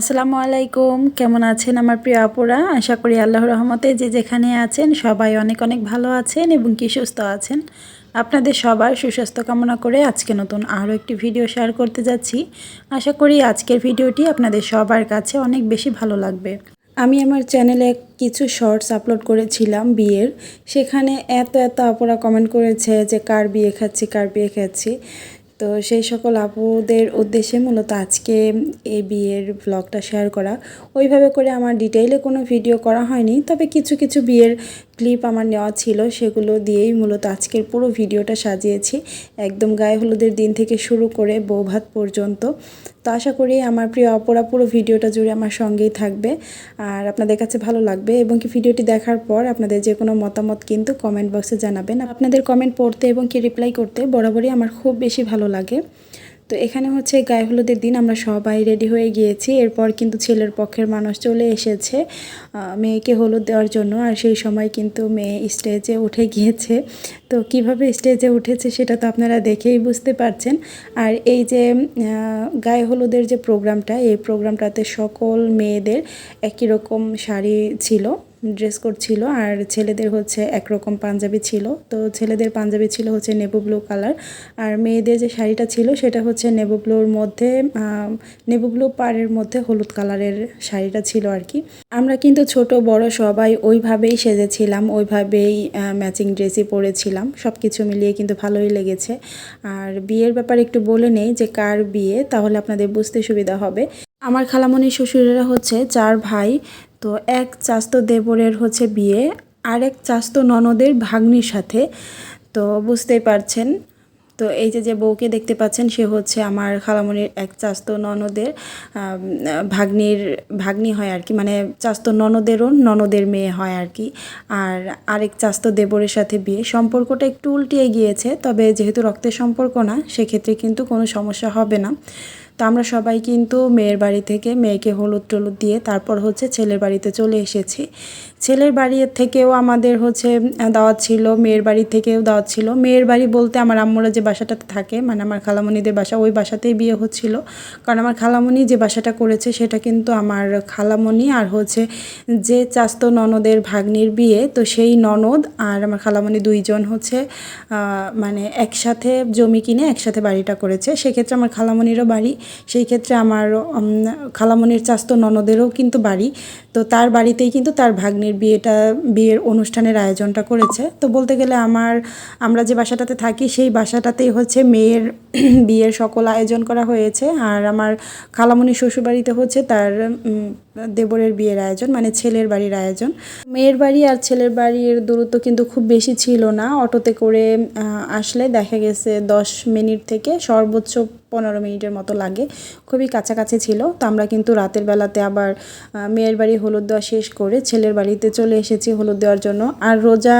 আসসালামু আলাইকুম। কেমন আছেন আমার প্রিয় আপুরা? আশা করি আল্লাহর রহমতে যে যেখানে আছেন, সবাই অনেক অনেক ভালো আছেন এবং কি সুস্থ আছেন। আপনাদের সবার সুস্বাস্থ্য কামনা করে আজকে নতুন আরও একটি ভিডিও শেয়ার করতে যাচ্ছি। আশা করি আজকের ভিডিওটি আপনাদের সবার কাছে অনেক বেশি ভালো লাগবে। আমি আমার চ্যানেলে কিছু শর্টস আপলোড করেছিলাম বিয়ের। সেখানে এত এত আপুরা কমেন্ট করেছে যে, কার বিয়ে খাচ্ছি, কার বিয়ে খাচ্ছি? তো সেই সকল আপুদের উদ্দেশ্যে মূলত আজকে এই বিয়ের ব্লগটা শেয়ার করা। ওইভাবে করে আমার ডিটেইলে কোনো ভিডিও করা হয়নি, তবে কিছু কিছু বিয়ের ক্লিপ আমার নেওয়া ছিল, সেগুলো দিয়েই মূলত আজকের পুরো ভিডিওটা সাজিয়েছি। একদম গায়ে হলুদের দিন থেকে শুরু করে বৌভাত পর্যন্ত। তো আশা করি আমার প্রিয় অপরা পুরো ভিডিওটা জুড়ে আমার সঙ্গেই থাকবে। আর আপনাদের কাছে ভালো লাগবে এবং কি ভিডিওটি দেখার পর আপনাদের যে কোনো মতামত কিন্তু কমেন্ট বক্সে জানাবেন। আপনাদের কমেন্ট পড়তে এবং কি রিপ্লাই করতে বরাবরই আমার খুব বেশি ভালো লাগে। তো এখানে হচ্ছে গায়ে হলুদের দিন আমরা সবাই রেডি হয়ে গিয়েছি। এরপর কিন্তু ছেলের পক্ষের মানুষ চলে এসেছে মেয়েকে হলুদ দেওয়ার জন্য। আর সেই সময় কিন্তু মেয়ে স্টেজে উঠে গিয়েছে। তো কীভাবে স্টেজে উঠেছে সেটা তো আপনারা দেখেই বুঝতে পারছেন। আর এই যে গায়ে হলুদের যে প্রোগ্রামটা এই প্রোগ্রামটাতে সকল মেয়েদের একই রকম শাড়ি ছিল। ড্রেস কোড ছিল আর ছেলেদের হচ্ছে একরকম পাঞ্জাবি ছিল। তো ছেলেদের পাঞ্জাবি ছিল হচ্ছে নেভো ব্লু কালার। আর মেয়েদের যে শাড়িটা ছিল সেটা হচ্ছে নেভো ব্লুর মধ্যে নেভো ব্লু পাড়ের মধ্যে হলুদ কালারের শাড়িটা ছিল আর কি। আমরা কিন্তু ছোট, বড় সবাই ওইভাবেই সেজেছিলাম, ওইভাবেই ম্যাচিং ড্রেসই পরেছিলাম। সব কিছু মিলিয়ে কিন্তু ভালোই লেগেছে। আর বিয়ের ব্যাপারে একটু বলে নেই যে কার বিয়ে, তাহলে আপনাদের বুঝতে সুবিধা হবে। আমার খালামণি শ্বশুরেরা হচ্ছে চার ভাই তো এক চাস্ত দেবরের হচ্ছে বিয়ে, আর এক চাস্ত ননদের ভাগ্নির সাথে। তো বুঝতেই পারছেন। তো এই যে যে বউকে দেখতে পাচ্ছেন, সে হচ্ছে আমার খালামণির এক চাস্ত ননদের ভাগ্নির, ভাগ্নি হয় আর কি মানে চাস্ত ননদেরও ননদের মেয়ে হয় আর কি। আর আরেক চাস্ত দেবরের সাথে বিয়ে। সম্পর্কটা একটু উল্টিয়ে গিয়েছে, তবে যেহেতু রক্তের সম্পর্ক না, সেক্ষেত্রে কিন্তু কোনো সমস্যা হবে না। তো আমরা সবাই কিন্তু মেয়ের বাড়ি থেকে মেয়েকে হলুদ টলুদ দিয়ে তারপর হচ্ছে ছেলের বাড়িতে চলে এসেছি। ছেলের বাড়ি থেকেও আমাদের হচ্ছে দাওয়াত ছিল, মেয়ের বাড়ি থেকেও দাওয়াত ছিল। মেয়ের বাড়ি বলতে আমার আম্মুরা যে বাসাটাতে থাকে মানে আমার খালামণিদের বাসা, ওই বাসাতেই বিয়ে হচ্ছিল। কারণ আমার খালামণি যে বাসাটা করেছে, সেটা কিন্তু আমার খালামণি আর হচ্ছে যে চাস্ত ননদের ভাগ্নির বিয়ে, তো সেই ননদ আর আমার খালামণি দুইজন হচ্ছে মানে একসাথে জমি কিনে একসাথে বাড়িটা করেছে। সেক্ষেত্রে আমার খালামণিরও বাড়ি সেই ক্ষেত্রে আমার খালামনির চাস্ত ননদেরও কিন্তু বাড়ি। তো তার বাড়িতেই কিন্তু তার ভাগ্নের বিয়েটা, বিয়ের অনুষ্ঠানের আয়োজনটা করেছে। তো বলতে গেলে আমার, আমরা যে বাসাটাতে থাকি সেই বাসাটাতেই হচ্ছে মেয়ের, বিয়ের সকল আয়োজন করা হয়েছে। আর আমার খালামনির শ্বশুরবাড়িতে হচ্ছে তার দেবরের বিয়ের আয়োজন মানে ছেলের বাড়ির আয়োজন। মেয়ের বাড়ি আর ছেলের বাড়ির দূরত্ব কিন্তু খুব বেশি ছিল না। অটোতে করে আসলে দেখা গেছে দশ মিনিট থেকে সর্বোচ্চ পনেরো মিনিটের মতো লাগে। খুবই কাছাকাছি ছিল। তো আমরা কিন্তু রাতের বেলাতে আবার মেয়ের বাড়ি হলুদ দেওয়া শেষ করে ছেলের বাড়িতে চলে এসেছি হলুদ দেওয়ার জন্য। আর রোজা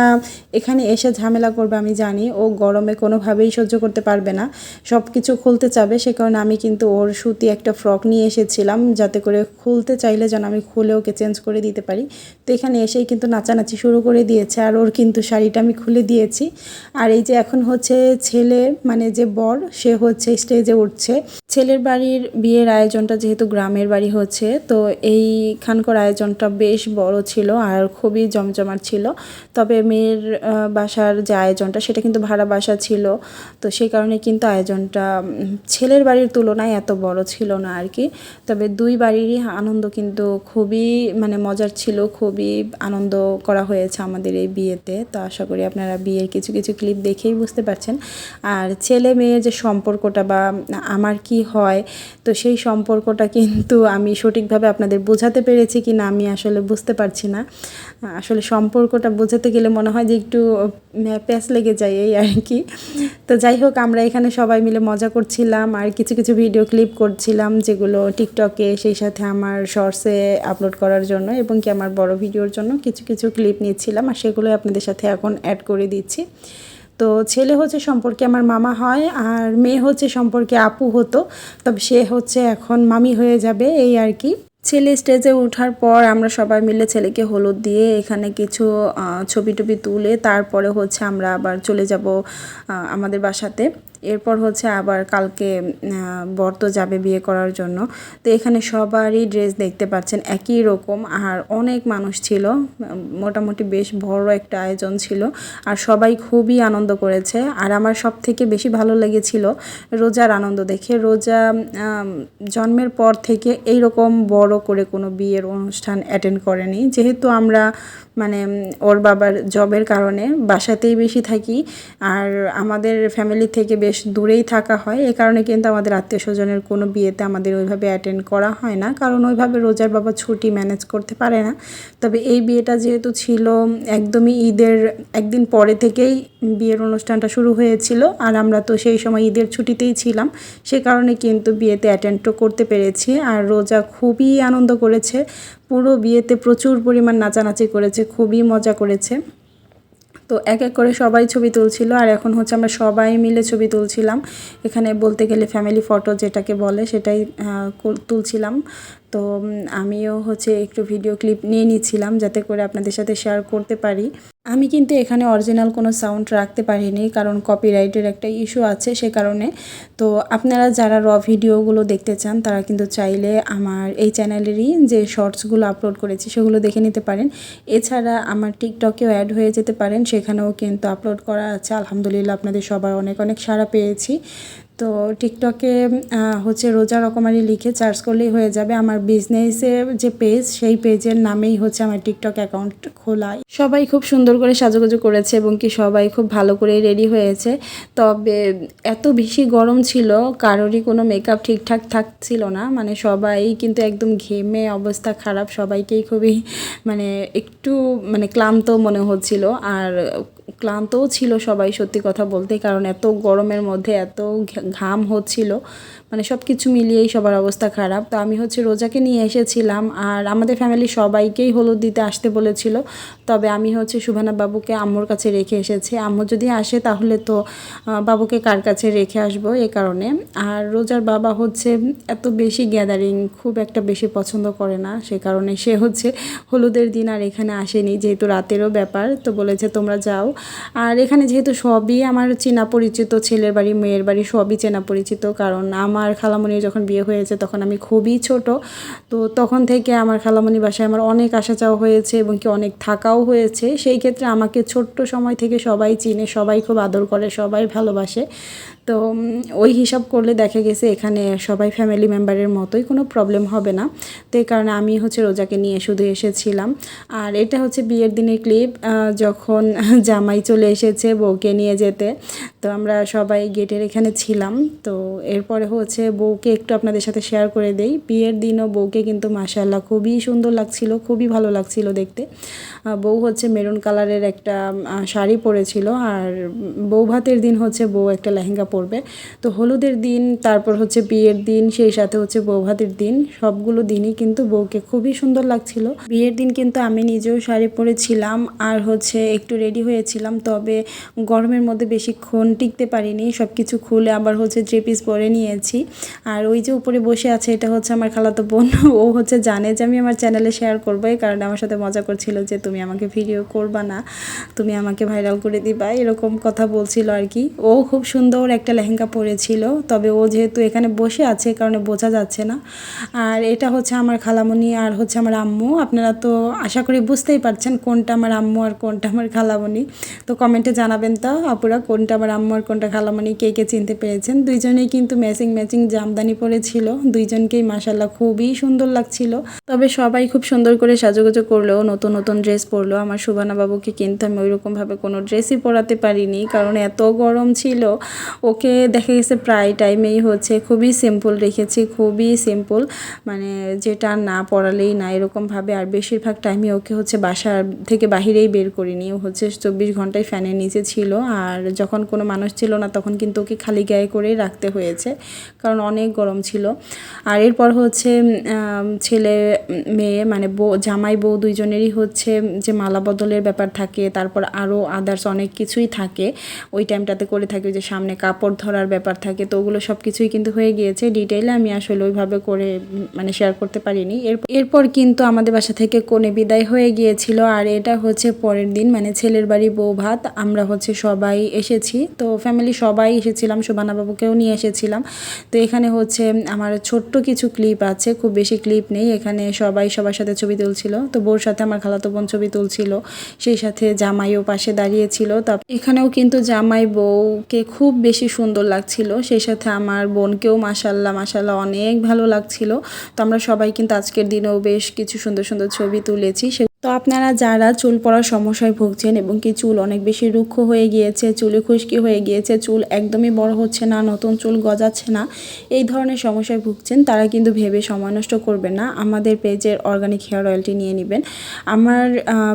এখানে এসে ঝামেলা করবে আমি জানি। ও গরমে কোনোভাবেই সহ্য করতে পারবে না। সব কিছু খুলতে চাবে, সে কারণে আমি কিন্তু ওর সুতি একটা ফ্রক নিয়ে এসেছিলাম। যাতে করে খুলতে চাইলে যেন আমি খুলে ওকে চেঞ্জ করে দিতে পারি। তো এখানে এসেই কিন্তু নাচানাচি শুরু করে দিয়েছে আর ওর কিন্তু শাড়িটা আমি খুলে দিয়েছি। আর এই যে এখন হচ্ছে ছেলে মানে যে বর, সে হচ্ছে স্টেজে উঠছে। ছেলের বাড়ির বিয়ের আয়োজনটা যেহেতু গ্রামের বাড়ি হচ্ছে, তো এইখানকার আয়োজনটা বেশ বড় ছিল আর খুবই জমজমাট ছিল। তবে মেয়ের বাসার যে আয়োজনটা সেটা কিন্তু ভাড়া বাসা ছিল, তো সেই কারণে কিন্তু আয়োজনটা ছেলের বাড়ির তুলনায় এত বড় ছিল না আর কি। তবে দুই বাড়িরই আনন্দ কিন্তু খুবই মানে মজার ছিল, খুবই আনন্দ করা হয়েছে আমাদের এই বিয়েতে। তো আশা করি আপনারা বিয়ের কিছু কিছু ক্লিপ দেখেই বুঝতে পারছেন। আর ছেলে মেয়ের যে সম্পর্কটা বা আমার কি হয়, তো সেই সম্পর্কটা কিন্তু আমি সঠিকভাবে আপনাদের বোঝাতে পেরেছি কি না আমি আসলে বুঝতে পারছি না। আসলে সম্পর্কটা বোঝাতে গেলে মনে হয় যে একটু প্যাঁচ লেগে যায় এই আর কি। তো যাই হোক, আমরা এখানে সবাই মিলে মজা করছিলাম আর কিছু কিছু ভিডিও ক্লিপ করছিলাম যেগুলো টিকটকে সেই সাথে আমার শর্টসে আপলোড করার জন্য এবং কি আমার বড় ভিডিওর জন্য কিছু কিছু ক্লিপ নিচ্ছিলাম আর সেগুলোই আপনাদের সাথে এখন অ্যাড করে দিচ্ছি। তো ছেলে হচ্ছে সম্পর্কে আমার মামা হয় আর মেয়ে হচ্ছে সম্পর্কে আপু হতো। তবে সে হচ্ছে এখন মামি হয়ে যাবে এই আর কি। ছেলে স্টেজে ওঠার পর আমরা সবাই মিলে ছেলেকে হলুদ দিয়ে এখানে কিছু ছবি টবি তুলে তারপরে হচ্ছে আমরা আবার চলে যাব আমাদের বাসাতে। এরপর হচ্ছে আবার কালকে বর তো যাবে বিয়ে করার জন্য। তো এখানে সবারই ড্রেস দেখতে পাচ্ছেন একই রকম। আর অনেক মানুষ ছিল, মোটামুটি বেশ বড় একটা আয়োজন ছিল। আর সবাই খুবই আনন্দ করেছে। আর আমার সব থেকে বেশি ভালো লেগেছিল রোজার আনন্দ দেখে। রোজা জন্মের পর থেকে এই রকম বড় করে কোনো বিয়ের অনুষ্ঠান অ্যাটেন্ড করেনি। যেহেতু আমরা মানে ওর বাবার জবের কারণে বাসাতেই বেশি থাকি। আর আমাদের ফ্যামিলি থেকে বেশ দূরেই থাকা হয়। এ কারণে কিন্তু আমাদের আত্মীয় স্বজনের কোনো বিয়েতে আমাদের ওইভাবে অ্যাটেন্ড করা হয় না। কারণ ওইভাবে রোজার বাবা ছুটি ম্যানেজ করতে পারে না। তবে এই বিয়েটা যেহেতু ছিল একদমই ঈদের একদিন পরে থেকেই বিয়ের অনুষ্ঠানটা শুরু হয়েছিল। আর আমরা তো সেই সময় ঈদের ছুটিতেই ছিলাম। সে কারণে কিন্তু বিয়েতে অ্যাটেন্ডও করতে পেরেছি। আর রোজা খুবই আনন্দ করেছে। পুরো বিয়েতে প্রচুর পরিমাণ নাচানাচি করেছে, খুবই মজা করেছে। তো এক এক করে সবাই ছবি তুলছিল আর এখন হচ্ছে আমরা সবাই মিলে ছবি তুলছিলাম। এখানে বলতে গেলে ফ্যামিলি ফটো যেটাকে বলে সেটাই তুলছিলাম। তো আমিও হচ্ছে একটু ভিডিও ক্লিপ নিয়ে নিচ্ছিলাম যাতে করে আপনাদের সাথে শেয়ার করতে পারি। আমি কিন্তু এখানে অরিজিনাল কোনো সাউন্ড রাখতে পারিনি, কারণ কপিরাইটের একটা ইস্যু আছে সে কারণে। তো আপনারা যারা র ভিডিওগুলো দেখতে চান, তারা কিন্তু চাইলে আমার এই চ্যানেলেরই যে শর্টসগুলো আপলোড করেছি, সেগুলো দেখে নিতে পারেন। এছাড়া আমার টিকটকেও অ্যাড হয়ে যেতে পারেন, সেখানেও কিন্তু আপলোড করা আছে। আলহামদুলিল্লাহ আপনাদের সবার অনেক অনেক সাড়া পেয়েছি। তো টিকটকে হচ্ছে রোজা রকমারি লিখে সার্চ করলেই হয়ে যাবে। আমার বিজনেসের যে পেজ সেই পেজের নামেই হচ্ছে আমার টিকটক অ্যাকাউন্ট খোলা। সবাই খুব সুন্দর করে সাজুগুজু করেছে এবং কি সবাই খুব ভালো করে রেডি হয়েছে। তবে এত বেশি গরম ছিল, কারোরই কোনো মেকআপ ঠিকঠাক থাকছিল না। মানে সবাই কিন্তু একদম ঘেমে, অবস্থা খারাপ। সবাইকেই খুবই মানে একটু মানে ক্লান্ত মনে হচ্ছিল। আর ক্লান্তও ছিল সবাই সত্যি কথা বলতে, কারণ এত গরমের মধ্যে এত ঘাম হচ্ছিল। মানে সব কিছু মিলিয়েই সবার অবস্থা খারাপ। তো আমি হচ্ছে রোজাকে নিয়ে এসেছিলাম আর আমাদের ফ্যামিলি সবাইকেই হলুদ দিতে আসতে বলেছিল। তবে আমি হচ্ছে সুভানা বাবুকে আম্মুর কাছে রেখে এসেছি। আম্মু যদি আসে তাহলে তো বাবুকে কার কাছে রেখে আসব এ কারণে। আর রোজার বাবা হচ্ছে এত বেশি গ্যাদারিং খুব একটা বেশি পছন্দ করে না। সে কারণে সে হচ্ছে হলুদের দিন আর এখানে আসেনি, যেহেতু রাতেরও ব্যাপার। তো বলেছে, তোমরা যাও আর এখানে যেহেতু সবই আমার চেনা পরিচিত ছেলের বাড়ি, মেয়ের বাড়ি সবই চেনা পরিচিত, কারণ আমার খালামণির যখন বিয়ে হয়েছে তখন আমি খুবই ছোট। তো তখন থেকে আমার খালামণি বাসায় আমার অনেক আসা যাওয়া হয়েছে এবং কি অনেক থাকাও হয়েছে। সেই ক্ষেত্রে আমাকে ছোট্ট সময় থেকে সবাই চিনে, সবাই খুব আদর করে, সবাই ভালোবাসে। তো ওই হিসাব করলে দেখা গেছে এখানে সবাই ফ্যামিলি মেম্বারের মতোই কোনো প্রবলেম হবে না। তো এই কারণে আমি হচ্ছে রোজাকে নিয়ে শুধু এসেছিলাম। আর এটা হচ্ছে বিয়ের দিনের ক্লিপ যখন জামাই চলে এসেছে বউকে নিয়ে যেতে। তো আমরা সবাই গেটের এখানে ছিলাম। তো এরপরে হচ্ছে বউকে একটু আপনাদের সাথে শেয়ার করে দেই। বিয়ের দিনও বউকে কিন্তু মাসাল্লাহ খুবই সুন্দর লাগছিল, খুবই ভালো লাগছিল দেখতে। বউ হচ্ছে মেরুন কালারের একটা শাড়ি পরেছিল। আর বউ ভাতের দিন হচ্ছে বউ একটা লেহেঙ্গা পরবে তো হলুদের দিন, তারপর হচ্ছে বিয়ের দিন, সেই সাথে হচ্ছে বৌভাতের দিন, সবগুলো দিনই কিন্তু বউকে খুবই সুন্দর লাগছিল। বিয়ের দিন কিন্তু আমি নিজেও শাড়ি পরেছিলাম আর হচ্ছে একটু রেডি হয়েছিলাম, তবে গরমের মধ্যে বেশিক্ষণ টিকতে পারিনি সব কিছু খুলে আবার হচ্ছে থ্রি পিস পরে নিয়েছি। আর ওই যে উপরে বসে আছে, এটা হচ্ছে আমার খালাতো বোন, ও হচ্ছে জানে যে আমি আমার চ্যানেলে শেয়ার করব, এই কারণে আমার সাথে মজা করছিল যে তুমি আমাকে ভিডিও করবা না, তুমি আমাকে ভাইরাল করে দিবা, এরকম কথা বলছিল আর কি। ও খুব সুন্দর একটা লেহেঙ্গা পরেছিল, তবে ও যেহেতু এখানে বসে আছে কারণে বোঝা যাচ্ছে না। আর এটা হচ্ছে আমার খালামণি আর হচ্ছে আমার আম্মু। আপনারা তো আশা করি বুঝতেই পারছেন কোনটা আমার আম্মু আর কোনটা আমার খালামণি তো কমেন্টে জানাবেন তো আপুরা, কোনটা আমার আম্মু আর কোনটা খালামণি কে কে চিনতে পেরেছেন? দুইজনেই কিন্তু ম্যাচিং ম্যাচিং জামদানি পরেছিল। দুইজনকেই মাসাল্লাহ খুবই সুন্দর লাগছিল। তবে সবাই খুব সুন্দর করে সাজুগুজু করলেও, নতুন নতুন ড্রেস পরলো আমার সুবানা বাবুকে কিন্তু আমি ওইরকমভাবে কোনো ড্রেসই পরাতে পারিনি। কারণ এত গরম ছিল ওকে দেখা গেছে প্রায় টাইমেই হচ্ছে খুবই সিম্পল রেখেছি, খুবই সিম্পল মানে যেটা না পড়ালেই না, এরকমভাবে আর বেশিরভাগ টাইমে ওকে হচ্ছে বাসার থেকে বাহিরেই বের করিনি। ও হচ্ছে চব্বিশ ঘন্টায় ফ্যানের নিচে ছিল আর যখন কোনো মানুষ ছিল না তখন কিন্তু ওকে খালি গায়ে করেই রাখতে হয়েছে, কারণ অনেক গরম ছিল। আর এরপর হচ্ছে ছেলে, মেয়ে মানে বউ, জামাই বউ দুইজনেরই হচ্ছে যে মালা বদলের ব্যাপার থাকে, তারপর আরও আদার্স অনেক কিছুই থাকে, ওই টাইমটাতে করে থাকে যে সামনে কাপড় ধরার ব্যাপার থাকে, তো ওগুলো সব কিছুই কিন্তু হয়ে গিয়েছে। ডিটেইলে আমি আসলে ওইভাবে করে মানে শেয়ার করতে পারিনি। এর- এরপর কিন্তু আমাদের বাসা থেকে কোণে বিদায় হয়ে গিয়েছিল। আর এটা হচ্ছে পরের দিন মানে ছেলের বাড়ি বউ ভাত, আমরা হচ্ছে সবাই এসেছি। তো ফ্যামিলি সবাই এসেছিলাম শোভানা বাবুকেও নিয়ে এসেছিলাম। তো এখানে হচ্ছে আমার ছোট্ট কিছু ক্লিপ আছে, খুব বেশি ক্লিপ নেই। এখানে সবাই সবার সাথে ছবি তুলছিল। তো বউর সাথে আমার খালাতো বোন ছবি তুলছিল। সেই সাথে জামাইও পাশে দাঁড়িয়েছিল। তা এখানেও কিন্তু জামাই বউকে খুব বেশি সুন্দর লাগছিল। সেই সাথে আমার বোনকেও মাসাল্লাহ মাসাল্লাহ অনেক ভালো লাগছিল। তো আমরা সবাই কিন্তু আজকের দিনেও বেশ কিছু সুন্দর সুন্দর ছবি তুলেছি। সে তো আপনারা যারা চুল পড়ার সমস্যায় ভুগছেন এবং কি চুল অনেক বেশি রুক্ষ হয়ে গিয়েছে, চুলে খুশকি হয়ে গিয়েছে, চুল একদমই বড় হচ্ছে না, নতুন চুল গজাচ্ছে না, এই ধরনের সমস্যায় ভুগছেন, তারা কিন্তু ভেবে সময় নষ্ট করবেন না। আমাদের পেজের অর্গানিক হেয়ার অয়েলটি নিয়ে নেবেন। আমার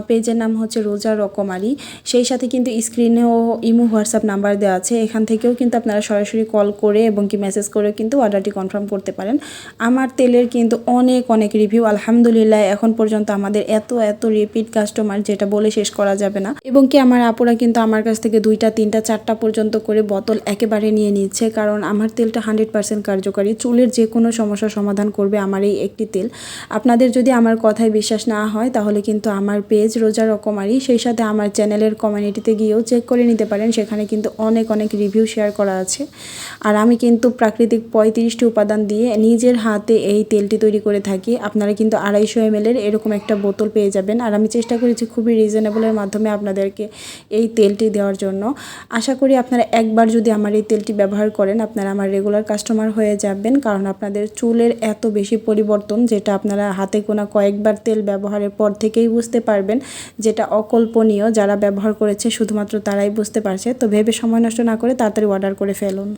পেজের নাম হচ্ছে রোজা রকমারি। সেই সাথে কিন্তু স্ক্রিনেও ইমো, হোয়াটসঅ্যাপ নাম্বার দেওয়া আছে। এখান থেকেও কিন্তু আপনারা সরাসরি কল করে এবং কি মেসেজ করে কিন্তু অর্ডারটি কনফার্ম করতে পারেন। আমার তেলের কিন্তু অনেক অনেক রিভিউ আলহামদুলিল্লাহ, এখন পর্যন্ত আমাদের এত এত রিপিট কাস্টমার যেটা বলে শেষ করা যাবে না। এবং কি আমার আপুরা কিন্তু আমার কাছ থেকে দুইটা, তিনটা, চারটা পর্যন্ত করে বোতল একেবারে নিয়ে নিচ্ছে। কারণ আমার তেলটা হান্ড্রেড পার্সেন্ট কার্যকারী। চুলের যে কোনো সমস্যার সমাধান করবে আমার এই একটি তেল। আপনাদের যদি আমার কথায় বিশ্বাস না হয়, তাহলে কিন্তু আমার পেজ রোজা রকমারি। সেই সাথে আমার চ্যানেলের কমিউনিটিতে গিয়েও চেক করে নিতে পারেন। সেখানে কিন্তু অনেক অনেক রিভিউ শেয়ার করা আছে। আর আমি কিন্তু প্রাকৃতিক পঁয়ত্রিশটি উপাদান দিয়ে নিজের হাতে এই তেলটি তৈরি করে থাকি। আপনারা কিন্তু আড়াইশো এম এরকম একটা বোতল পেয়ে যাবেন আর আমি চেষ্টা করেছি খুবই রিজনেবলের মাধ্যমে আপনাদেরকে এই তেলটি দেওয়ার জন্য। আশা করি আপনারা একবার যদি আমার এই তেলটি ব্যবহার করেন, আপনারা আমার রেগুলার কাস্টমার হয়ে যাবেন। কারণ আপনাদের চুলের এত বেশি পরিবর্তন যেটা আপনারা হাতে গোনা কয়েকবার তেল ব্যবহারের পর থেকেই বুঝতে পারবেন, যেটা অকল্পনীয়। যারা ব্যবহার করেছে, শুধুমাত্র তারাই বুঝতে পারছে। তো ভেবে সময় নষ্ট না করে তাড়াতাড়ি অর্ডার করে ফেলুন।